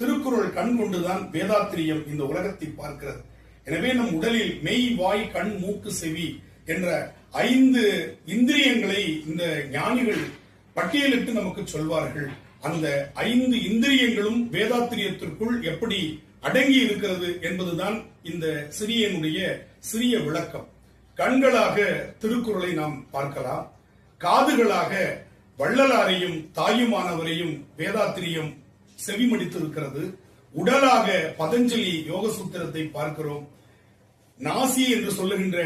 திருக்குறள் கண் கொண்டுதான் வேதாத்திரியம் இந்த உலகத்தை பார்க்கிறது. எனவே நம் உடலில் மெய் வாய் கண் மூக்கு செவி என்ற ஐந்து இந்திரியங்களை இந்த ஞானிகள் பட்டியலிட்டு நமக்கு சொல்வார்கள். அந்த ஐந்து இந்திரியங்களும் வேதாத்திரியத்திற்குள் எப்படி அடங்கி இருக்கிறது என்பதுதான் இந்த சிறியனுடைய சிறிய விளக்கம். கண்களாக திருக்குறளை நாம் பார்க்கலாம். காதுகளாக வள்ளலாரையும் தாயுமானவரையும் வேதாத்திரியம் செவிமடித்திருக்கிறது. உடலாக பதஞ்சலி யோக சூத்திரத்தை பார்க்கிறோம். நாசி என்று சொல்லுகின்ற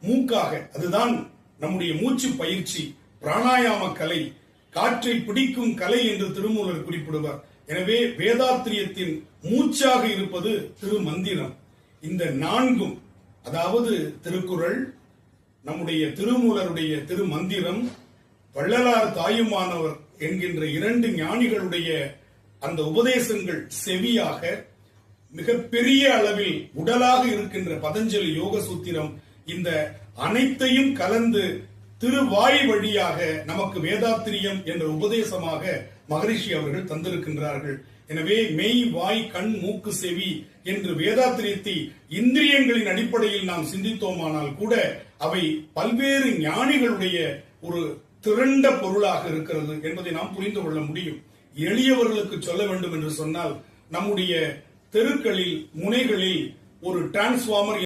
மூக்காக அதுதான் நம்முடைய மூச்சு பயிற்சி பிராணாயாம கலை காற்றை பிடிக்கும் கலை என்று திருமூலர் குறிப்பிடுவார். எனவே வேதாத்திரியத்தின் மூச்சாக இருப்பது திருமந்திரம். இந்த நான்கும் அதாவது திருக்குறள் நம்முடைய திருமூலருடைய திருமந்திரம் வள்ளலார் தாயுமானவர் என்கின்ற இரண்டு ஞானிகளுடைய அந்த உபதேசங்கள் செவியாக மிகப்பெரிய அளவில் உடலாக இருக்கின்ற பதஞ்சலி யோக சூத்திரம் இந்த அனைத்தையும் கலந்து திருவாய் வழியாக நமக்கு வேதாத்திரியம் என்ற உபதேசமாக மகரிஷி அவர்கள் தந்திருக்கின்றார்கள். எனவே மெய் வாய் கண் மூக்கு செவி என்று வேதாத்திரியத்தை இந்திரியங்களின் அடிப்படையில் நாம் சிந்தித்தோமானால் கூட அவை பல்வேறு ஞானிகளுடைய ஒரு திரண்ட பொருளாக இருக்கிறது என்பதை நாம் புரிந்து கொள்ள முடியும். எளியவர்களுக்கு சொல்ல வேண்டும் என்று சொன்னால் நம்முடைய தெருக்களில் முனைகளில் ஒரு டிரான்ஸ்பார்மர்